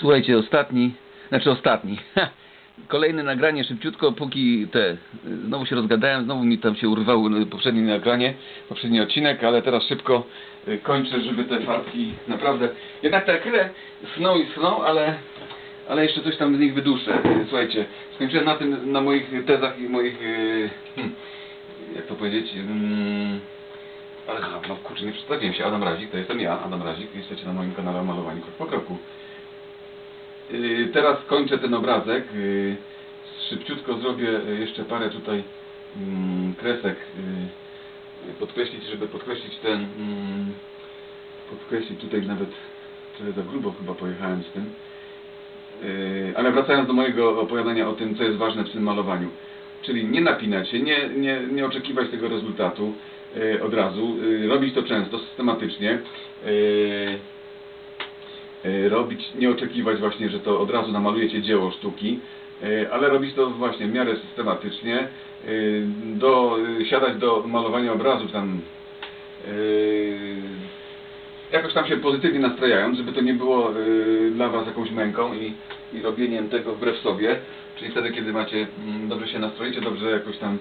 Słuchajcie, ostatni, znaczy ostatni. Kolejne nagranie szybciutko, póki te, znowu się rozgadałem, znowu mi tam się urwało y, poprzednie nagranie, poprzedni odcinek, ale teraz szybko y, kończę, żeby te farbki naprawdę, jednak te akryle schną i schną, ale, ale jeszcze coś tam z nich wyduszę. Y, Słuchajcie, skończyłem na tym, na moich tezach i moich, hmm, jak to powiedzieć, mm, ale no kurczę, nie przedstawiłem się, Adam Razik, to jestem ja, Adam Razik, jesteście na moim kanale o malowaniu krok po kroku. Yy, teraz kończę ten obrazek. Yy, szybciutko zrobię jeszcze parę tutaj mm, kresek. yy, Podkreślić, żeby podkreślić ten. mm, Podkreślić tutaj nawet trochę za grubo chyba pojechałem z tym. Ale wracając do mojego opowiadania o tym, co jest ważne w tym malowaniu. Czyli nie napinać się, nie, nie, nie oczekiwać tego rezultatu od razu. Robić to często, systematycznie. E, robić, nie oczekiwać właśnie, że to od razu namalujecie dzieło sztuki, e, ale robić to właśnie w miarę systematycznie, e, do, siadać do malowania obrazów tam jakoś tam się pozytywnie nastrajając, żeby to nie było dla Was jakąś męką i, i robieniem tego wbrew sobie, czyli wtedy, kiedy macie, mm, dobrze się nastroicie, dobrze jakoś tam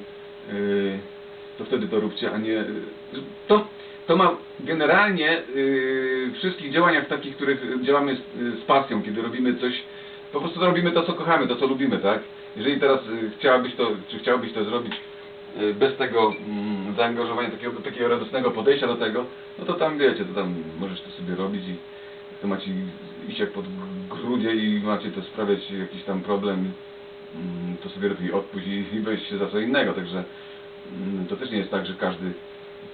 to wtedy to róbcie, a nie... To, to ma generalnie yy, wszystkich działaniach takich, których działamy z, z pasją, kiedy robimy coś, po prostu robimy to, co kochamy, to, co lubimy, tak? Jeżeli teraz yy, chciałabyś to, czy chciałbyś to zrobić yy, bez tego mm, zaangażowania, takiego, takiego radosnego podejścia do tego, no to tam wiecie, to tam możesz to sobie robić i to macie iść jak pod grudzie i macie to sprawiać jakiś tam problem, mm, to sobie lepiej odpuść i, i wejść się za co innego, także mm, to też nie jest tak, że każdy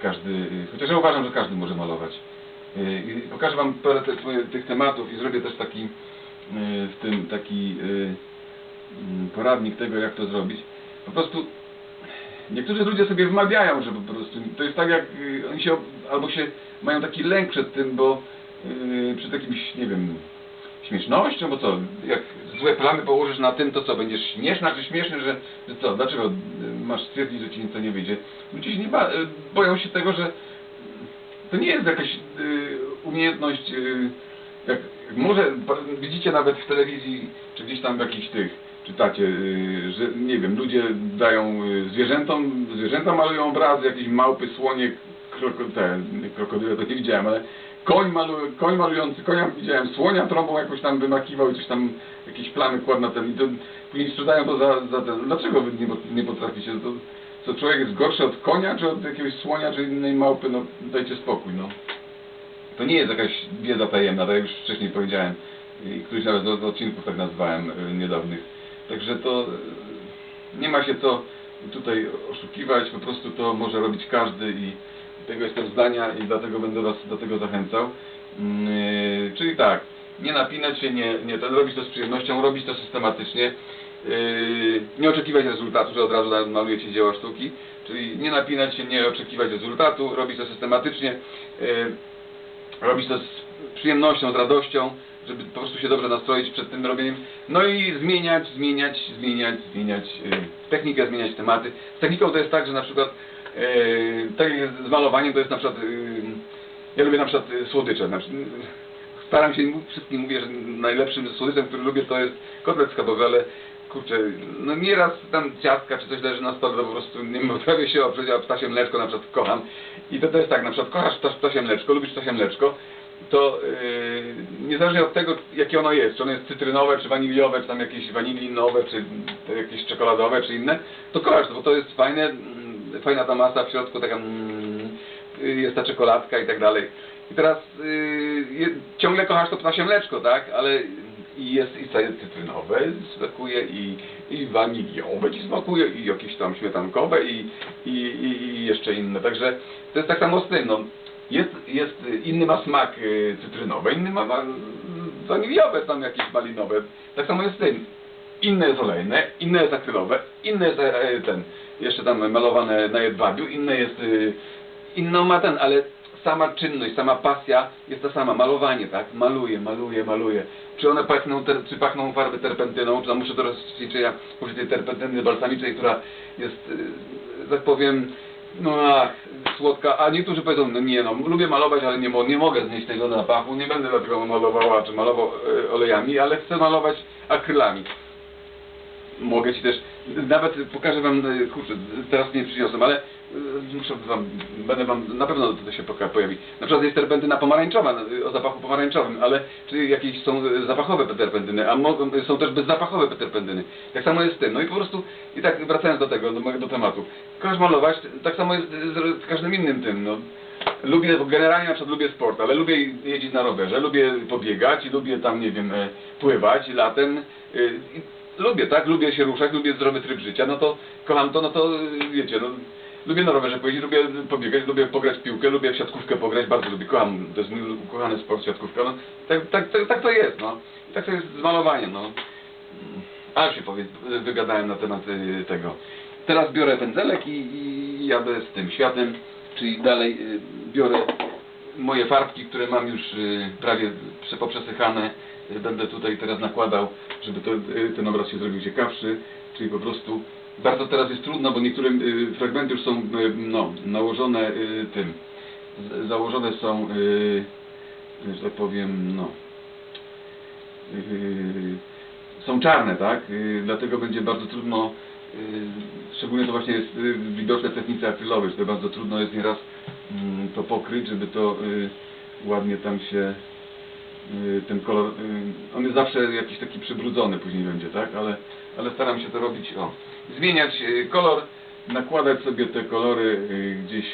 każdy, y, chociaż ja uważam, że każdy może malować. Y, I pokażę Wam parę te, tych tematów i zrobię też taki y, w tym taki mm, poradnik tego, jak to zrobić. Po prostu niektórzy ludzie sobie wmawiają, że po prostu to jest tak jak oni się albo się mają taki lęk przed tym, bo y, przed jakimś, nie wiem, śmiesznością, bo co, jak złe plamy położysz na tym, to co, będziesz śmieszna czy śmieszny, że, że co, dlaczego y, masz stwierdzić, że ci nic to nie wyjdzie? Ludzie się nie ba- y, boją się tego, że to nie jest jakaś y, umiejętność, y, jak, może widzicie nawet w telewizji, czy gdzieś tam w jakichś tych, czytacie, że nie wiem, ludzie dają zwierzętom, zwierzęta malują obrazy, jakieś małpy, słonie, kroko, te, krokodyle to nie widziałem, ale koń, malu, koń malujący, konia widziałem, słonia trąbą jakoś tam wymakiwał i coś tam, jakieś plamy kładł na ten i to później sprzedają to za, za ten, dlaczego wy nie, nie potraficie, to, co człowiek jest gorszy od konia, czy od jakiegoś słonia, czy innej małpy, no dajcie spokój, no. To nie jest jakaś wiedza tajemna, tak jak już wcześniej powiedziałem. I któryś nawet z z odcinków tak nazwałem y, niedawnych. Także to y, nie ma się co tutaj oszukiwać, po prostu to może robić każdy i tego jestem zdania i dlatego będę Was do tego zachęcał. Mm, y, czyli tak, nie napinać się, nie, nie ten, robić to z przyjemnością, robić to systematycznie. Yy, nie oczekiwać rezultatu, że od razu malujecie dzieła sztuki, czyli nie napinać się, nie oczekiwać rezultatu, robić to systematycznie, yy, robić to z przyjemnością, z radością, żeby po prostu się dobrze nastroić przed tym robieniem, no i zmieniać, zmieniać, zmieniać, zmieniać yy, technikę, zmieniać tematy. Z techniką to jest tak, że na przykład yy, tak jak z malowaniem, to jest na przykład, yy, ja lubię na przykład yy, słodycze, na przykład, staram się wszystkim mówię, że najlepszym słodyczem, który lubię, to jest kotlet schabowy, ale kurczę, no nieraz tam ciastka czy coś leży na stole, to po prostu nie potrafię się oprzeć, a ptasie mleczko na przykład kocham. I to, to jest tak, na przykład kochasz ptas, ptasie mleczko, lubisz ptasie mleczko, to yy, niezależnie od tego, jakie ono jest, czy ono jest cytrynowe, czy waniliowe, czy tam jakieś wanilinowe, czy jakieś czekoladowe, czy inne, to kochasz bo to jest fajne, fajna ta masa w środku, taka mm, jest ta czekoladka i tak dalej. I teraz y, ciągle kochasz to ptasie mleczko, tak? Ale i jest i całe cytrynowe smakuje i, i waniliowe ci smakuje i jakieś tam śmietankowe i, i, i, jeszcze inne. Także to jest tak samo z tym. No. Jest, jest, inny ma smak y, cytrynowy, inny ma, ma waniliowe, tam jakieś malinowe. Tak samo jest z tym. Inne jest olejne, inne jest akrylowe, inne jest e, ten, jeszcze tam malowane na jedwabiu, inne jest, y, inną ma ten, ale sama czynność, sama pasja jest ta sama, malowanie, tak? Maluję, maluję, maluję. Czy one pachną, ter, czy pachną farby terpentyną, czy tam muszę do rozcieńczenia użyć tej terpentyny balsamicznej, która jest, y, tak powiem, No ach, słodka, a niektórzy powiedzą, no nie no, lubię malować, ale nie, nie mogę znieść tego zapachu, nie będę dlatego malowała, czy malował e, olejami, ale chcę malować akrylami. Mogę Ci też, nawet pokażę Wam, e, kurczę, teraz nie przyniosłem, ale e, muszę Wam, będę Wam, na pewno to się pojawi. Na przykład jest terpentyna pomarańczowa, e, o zapachu pomarańczowym, ale czy jakieś są zapachowe terpentyny, a mogą, są też bezzapachowe terpentyny. Tak samo jest z tym. No i po prostu, i tak wracając do tego, do mojego tematu. Kochasz malować, tak samo jest z, z każdym innym tym, no. Lubię, generalnie na przykład lubię sport, ale lubię jeździć na rowerze, lubię pobiegać, lubię tam, nie wiem, pływać latem. Lubię, tak? Lubię się ruszać, lubię zdrowy tryb życia, no to kocham to, no to y, wiecie, no lubię na rowerze pojeździć, lubię pobiegać, lubię pograć w piłkę, lubię w siatkówkę pograć, bardzo lubię, kocham, to jest mój ukochany sport siatkówka, no tak, tak, tak, tak to jest, no. Tak to jest z malowaniem, no. A już się powiedz, wygadałem na temat y, tego. Teraz biorę pędzelek i, i jadę z tym światem, czyli dalej y, biorę moje farbki, które mam już y, prawie prze- poprzesychane, będę tutaj teraz nakładał, żeby to, y, ten obraz się zrobił ciekawszy, czyli po prostu bardzo teraz jest trudno, bo niektóre y, fragmenty już są y, no, nałożone y, tym, założone są, y, że tak powiem, no, y, są czarne, tak? Y, Dlatego będzie bardzo trudno, y, szczególnie to właśnie jest y, widoczne w technice akrylowej, że to bardzo trudno jest nieraz mm, to pokryć, żeby to y, ładnie tam się y, ten kolor, y, on jest zawsze jakiś taki przybrudzony później będzie, tak? Ale, ale staram się to robić, o, zmieniać y, kolor, nakładać sobie te kolory y, gdzieś,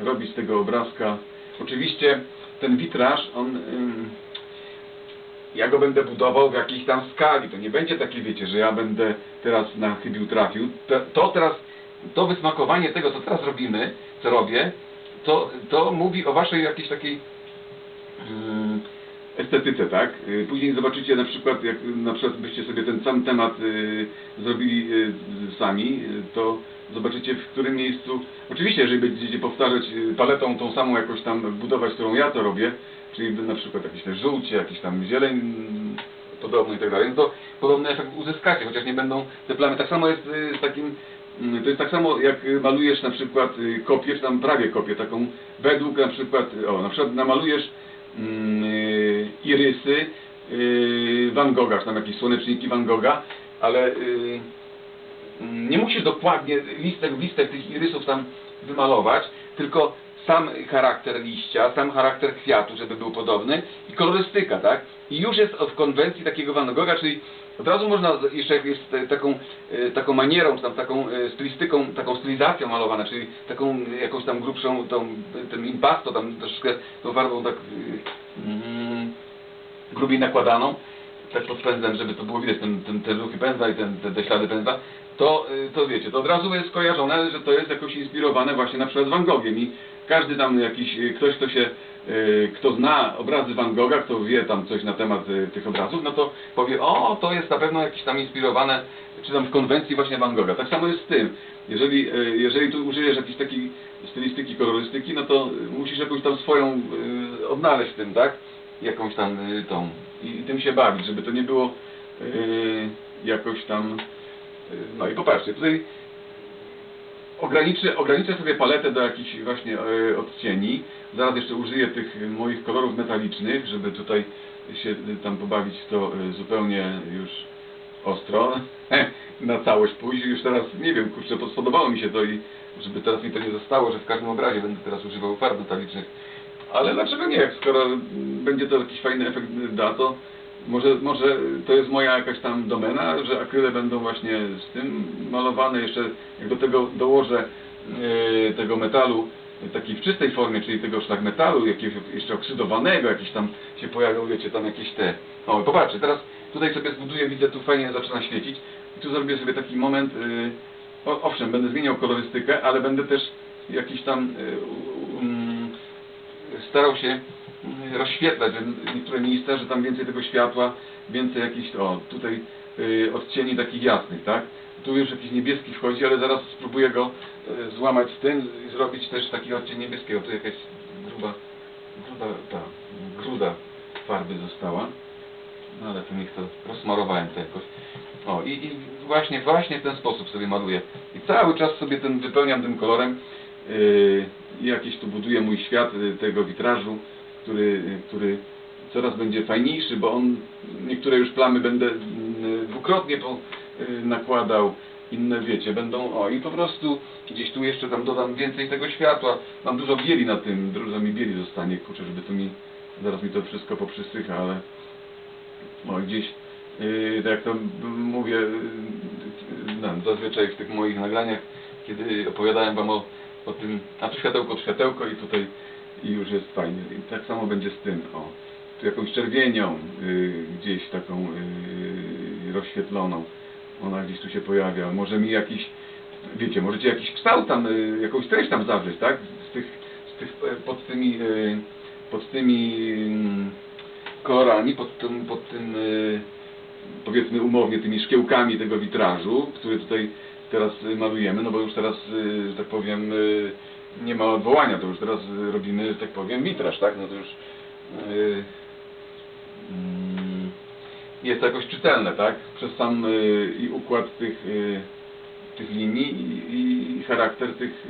y, robić tego obrazka. Oczywiście ten witraż, on ja go będę budował w jakiejś tam skali. To nie będzie takie, wiecie, że ja będę teraz na chybił trafił. To, teraz, to wysmakowanie tego, co teraz robimy, co robię, to, to mówi o waszej jakiejś takiej mm, estetyce, tak? Y, Później zobaczycie na przykład, jak na przykład byście sobie ten sam temat y, zrobili y, sami, to zobaczycie w którym miejscu, oczywiście jeżeli będziecie powtarzać paletą tą samą jakoś tam budować, którą ja to robię, czyli na przykład jakieś te żółcie, jakiś tam zieleń podobny i tak dalej, no to podobny efekt uzyskacie, chociaż nie będą te plamy. Tak samo jest z takim, to jest tak samo jak malujesz na przykład kopię, czy tam prawie kopię, taką według na przykład, o na przykład namalujesz irysy y, Van Gogha, czy tam jakieś słoneczniki Van Gogha, ale y, mm, nie musisz dokładnie listek, listek tych irysów tam wymalować, tylko sam charakter liścia, sam charakter kwiatu, żeby był podobny i kolorystyka, tak? I już jest w konwencji takiego Van Gogha, czyli od razu można, jeszcze jest taką, e, taką manierą, tam taką e, stylistyką, taką stylizacją malowane, czyli taką e, jakąś tam grubszą, tą, impasto, tam troszeczkę tą farbą tak mm, grubiej nakładaną, tak pod pędzlem, żeby to było widać, ten, ten, te ruchy pędzla i ten, te, te ślady pędzla, to, to wiecie, to od razu jest skojarzone, że to jest jakoś inspirowane właśnie na przykład Van Gogiem i każdy tam jakiś, y, ktoś, kto się, y, kto zna obrazy Van Gogha, kto wie tam coś na temat y, tych obrazów, no to powie, o, to jest na pewno jakieś tam inspirowane, czy tam w konwencji właśnie Van Gogha. Tak samo jest z tym. Jeżeli, jeżeli tu użyjesz jakiejś takiej stylistyki, kolorystyki, no to musisz jakąś tam swoją odnaleźć w tym, tak? Jakąś tam tą i, tym się bawić, żeby to nie było jakoś tam no i popatrzcie, tutaj ograniczę, ograniczę sobie paletę do jakichś właśnie y, odcieni. Zaraz jeszcze użyję tych moich kolorów metalicznych, żeby tutaj się y, tam pobawić to y, zupełnie już ostro. Na całość pójść. Już teraz nie wiem, kurczę, spodobało mi się to i żeby teraz mi to nie zostało, że w każdym obrazie będę teraz używał farb metalicznych. Ale dlaczego nie? Skoro będzie to jakiś fajny efekt da, to może, może to jest moja jakaś tam domena, że akryle będą właśnie z tym malowane. Jeszcze jak do tego dołożę e, tego metalu e, taki w czystej formie, czyli tego szlag metalu, jakiegoś jeszcze oksydowanego, jakiś tam się pojawią, wiecie, tam jakieś te... O, popatrzcie, teraz tutaj sobie zbuduję, widzę, tu fajnie zaczyna świecić. I tu zrobię sobie taki moment, e, o, owszem, będę zmieniał kolorystykę, ale będę też jakiś tam e, um, starał się mm, rozświetlać, że niektóre miejsca, że tam więcej tego światła, więcej jakichś, o, tutaj y, odcieni takich jasnych, tak? Tu już jakiś niebieski wchodzi, ale zaraz spróbuję go y, złamać z tym i zrobić też taki odcień niebieskiego. Tu jakaś gruba, gruba, ta, gruda farby została. No ale to niech to rozsmarowałem to jakoś. O i, i właśnie, właśnie w ten sposób sobie maluję. I cały czas sobie ten wypełniam tym kolorem. Yy, jakiś tu buduję mój świat y, tego witrażu, który, który coraz będzie fajniejszy, bo on niektóre już plamy będę y, dwukrotnie y, nakładał, inne wiecie, będą, o i po prostu gdzieś tu jeszcze tam dodam więcej tego światła, mam dużo bieli na tym, dużo mi bieli zostanie, kurczę, żeby to mi, zaraz mi to wszystko poprzysycha, ale o gdzieś, yy, tak jak to mówię, yy, no, zazwyczaj w tych moich nagraniach, kiedy opowiadałem wam o, o tym, a tu światełko, światełko i tutaj i już jest fajnie. I tak samo będzie z tym, o. Tu jakąś czerwienią yy, gdzieś taką yy, rozświetloną. Ona gdzieś tu się pojawia. Może mi jakiś, wiecie, możecie jakiś kształt tam, yy, jakąś treść tam zawrzeć, tak? Z tych, z tych e, pod tymi, yy, pod tymi kolorami, pod tym, pod tym yy, powiedzmy umownie tymi szkiełkami tego witrażu, który tutaj teraz y, malujemy, no bo już teraz, y, że tak powiem, y, nie ma odwołania, to już teraz robimy, tak powiem, witraż, tak? No to już y, mm, jest jakoś czytelne, tak? Przez sam y, i układ tych, y, tych linii i, i charakter tych,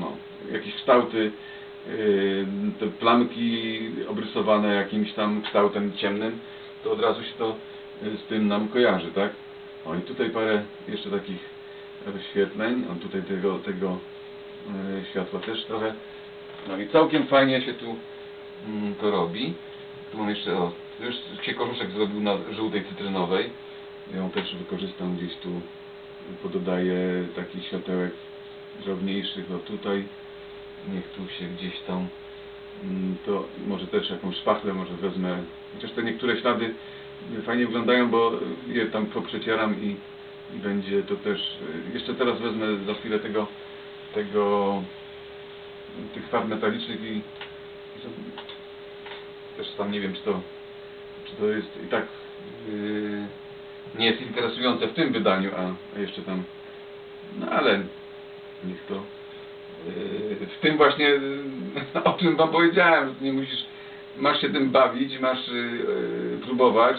no, jakieś kształty, y, te plamki obrysowane jakimś tam kształtem ciemnym, to od razu się to y, z tym nam kojarzy, tak? O i tutaj parę jeszcze takich rozświetleń, o tutaj tego, tego światła też trochę. No i całkiem fajnie się tu mm, to robi. Tu mam jeszcze, o, już się koruszek zrobił na żółtej cytrynowej. Ją też wykorzystam gdzieś tu, pododaję takich światełek drobniejszych, o tutaj. Niech tu się gdzieś tam, mm, to może też jakąś szpachlę może wezmę. Chociaż te niektóre ślady fajnie wyglądają, bo je tam poprzecieram i, i będzie to też, jeszcze teraz wezmę za chwilę tego, tego, tych farb metalicznych i, i to, też tam nie wiem czy to, czy to jest i tak yy, nie jest interesujące w tym wydaniu, a, a jeszcze tam, no ale niech to yy, w tym właśnie, yy, o czym wam powiedziałem, nie musisz, masz się tym bawić, masz yy, próbować,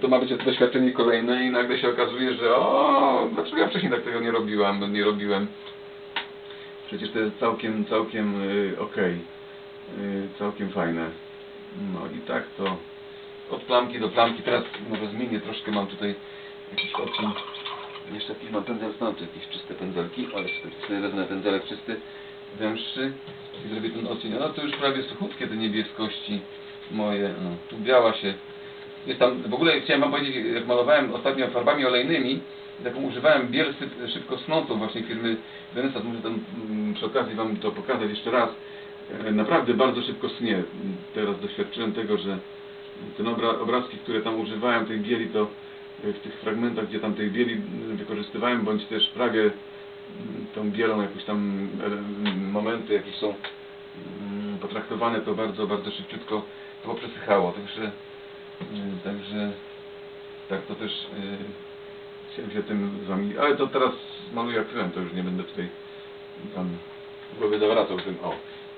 to ma być doświadczenie kolejne i nagle się okazuje, że o, dlaczego ja wcześniej tak tego nie robiłam, nie robiłem. Przecież to jest całkiem, całkiem yy, okej, yy, całkiem fajne. No i tak to od plamki do plamki. Teraz może zmienię troszkę, mam tutaj jakiś odcień. Jeszcze jakiś mam pędzel, mam tu jakieś czyste pędzelki. O, jeszcze sobie wezmę pędzelek czysty, węższy i zrobię ten odcień. No to już prawie suchutkie te niebieskości moje. No, tu biała się. Jest tam, w ogóle chciałem wam powiedzieć, jak malowałem ostatnio farbami olejnymi, taką używałem biel syp- szybko snącą właśnie firmy Renesans. Muszę tam mm, przy okazji wam to pokazać jeszcze raz. E, Naprawdę bardzo szybko snie. Teraz doświadczyłem tego, że te obra obrazki, które tam używałem, tej bieli, to e, w tych fragmentach, gdzie tam tej bieli m, wykorzystywałem, bądź też prawie m, tą bielą jakoś tam e, momenty jakieś są mm, potraktowane, to bardzo, bardzo szybciutko to poprzesychało. Także, także tak to też chciałem się tym z ale to teraz maluję akryłem, to już nie będę tutaj tam głowy zawracał tym, o.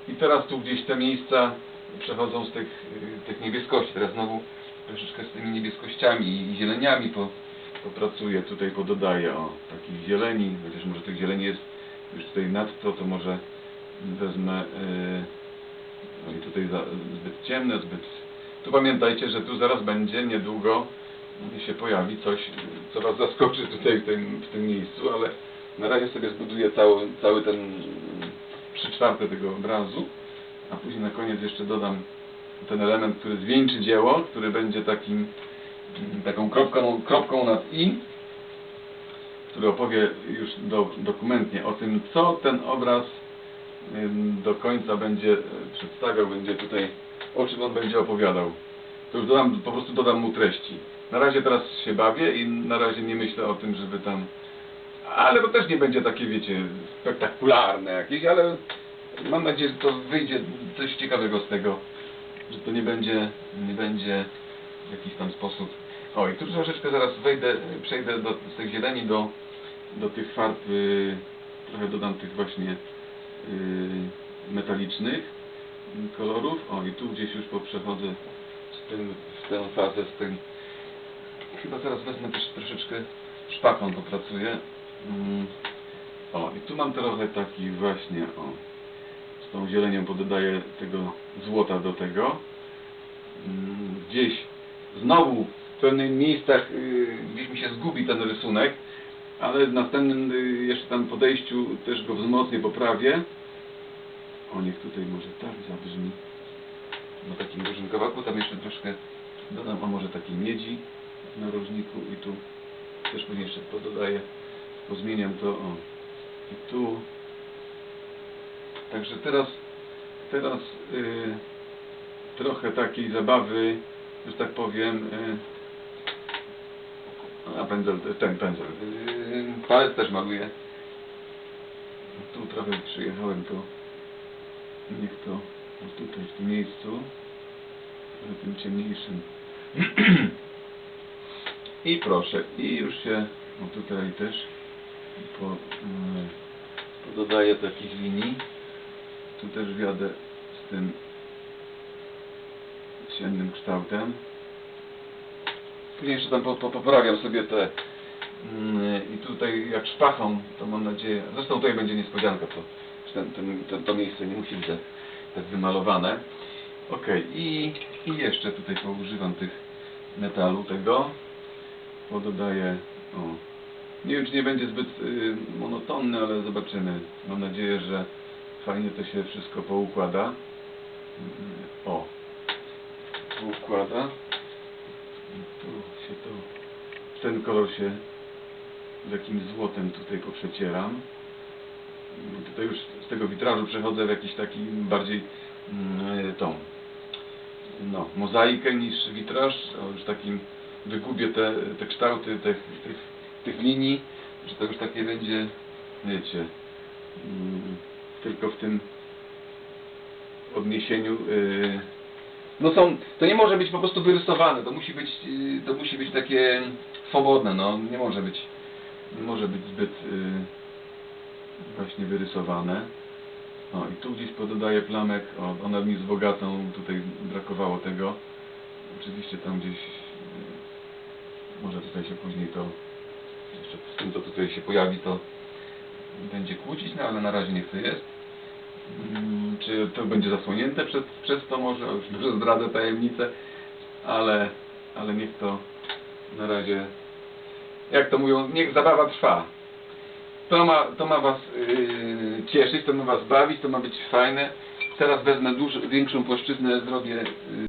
I teraz tu gdzieś te miejsca przechodzą z tych, y, tych niebieskości, teraz znowu troszeczkę z tymi niebieskościami i zieleniami po, popracuję, tutaj pododaję, o, takich zieleni, chociaż może tych zieleni jest już tutaj nadto, to może wezmę, y, no i tutaj za, zbyt ciemne, zbyt... Tu pamiętajcie, że tu zaraz będzie niedługo się pojawi coś, co Was zaskoczy tutaj w tym, w tym miejscu, ale na razie sobie zbuduję cały, cały ten 3 czwarte tego obrazu, a później na koniec jeszcze dodam ten element, który zwieńczy dzieło, który będzie takim, taką kropką, kropką nad i, który opowie już do, dokumentnie o tym, co ten obraz do końca będzie e, przedstawiał, będzie tutaj, o czym on będzie opowiadał. To już dodam, po prostu dodam mu treści. Na razie teraz się bawię i na razie nie myślę o tym, żeby tam... Ale to też nie będzie takie, wiecie, spektakularne jakieś, ale mam nadzieję, że to wyjdzie coś ciekawego z tego, że to nie będzie, nie będzie w jakiś tam sposób... O, i tu troszeczkę zaraz wejdę, przejdę do, z tych zieleni do, do tych farb, y, trochę dodam tych właśnie y, metalicznych kolorów. O, i tu gdzieś już poprzechodzę z tym, w tę fazę z tym chyba teraz wezmę też troszeczkę szpachą popracuję. Mm. O, i tu mam trochę taki właśnie, o, z tą zielenią pododaję tego złota do tego. Mm, Gdzieś znowu w pewnych miejscach y, gdzieś mi się zgubi ten rysunek, ale w następnym y, jeszcze tam podejściu też go wzmocnię, poprawię. O, niech tutaj może tak zabrzmi. Na takim dużym kawałku, tam jeszcze troszkę dodam, a może takiej miedzi na rożniku i tu też pewnie jeszcze pododaję, pozmieniam to, o. I tu. Także teraz, teraz y, trochę takiej zabawy, że tak powiem, y, a pędzel, ten pędzel, y, palec też maluję. Tu trochę przyjechałem, to niech to tutaj, w tym miejscu, na tym ciemniejszym. I proszę, i już się, o tutaj też po, y, pododaję takich linii. Tu też wiadę z tym ciemnym kształtem. Później jeszcze tam po, po, poprawiam sobie te mm, i tutaj jak szpachą, to mam nadzieję, zresztą tutaj będzie niespodzianka, to ten, ten, ten, to miejsce nie musi być tak, tak wymalowane. Ok, i, i jeszcze tutaj poużywam tych metalu tego. Pododaję, o, nie wiem czy nie będzie zbyt y, monotonny, ale zobaczymy. Mam nadzieję, że fajnie to się wszystko poukłada. Mm, O, poukłada. Tu się to, ten kolor się z jakimś złotem tutaj poprzecieram. Tutaj już z tego witrażu przechodzę w jakiś taki bardziej mm, tą no, mozaikę niż witraż, a już takim wygubię te, te kształty tych, tych, tych linii, że to już takie będzie, wiecie, mm, tylko w tym odniesieniu yy, no są, to nie może być po prostu wyrysowane, to musi być, yy, to musi być takie swobodne, no, nie może być, nie może być zbyt yy, właśnie wyrysowane. O i tu gdzieś pododaję plamek, o, ona mi z bogatą, tutaj brakowało tego. Oczywiście tam gdzieś, może tutaj się później to, jeszcze z tym co tutaj się pojawi to będzie kłócić, no ale na razie niech to jest. Mm, Czy to będzie zasłonięte przez, przez to może, już może zdradzę tajemnicę, ale, ale niech to na razie, jak to mówią, niech zabawa trwa. To ma, to ma Was yy, cieszyć, to ma Was bawić, to ma być fajne. Teraz wezmę dużo, większą płaszczyznę, zrobię yy,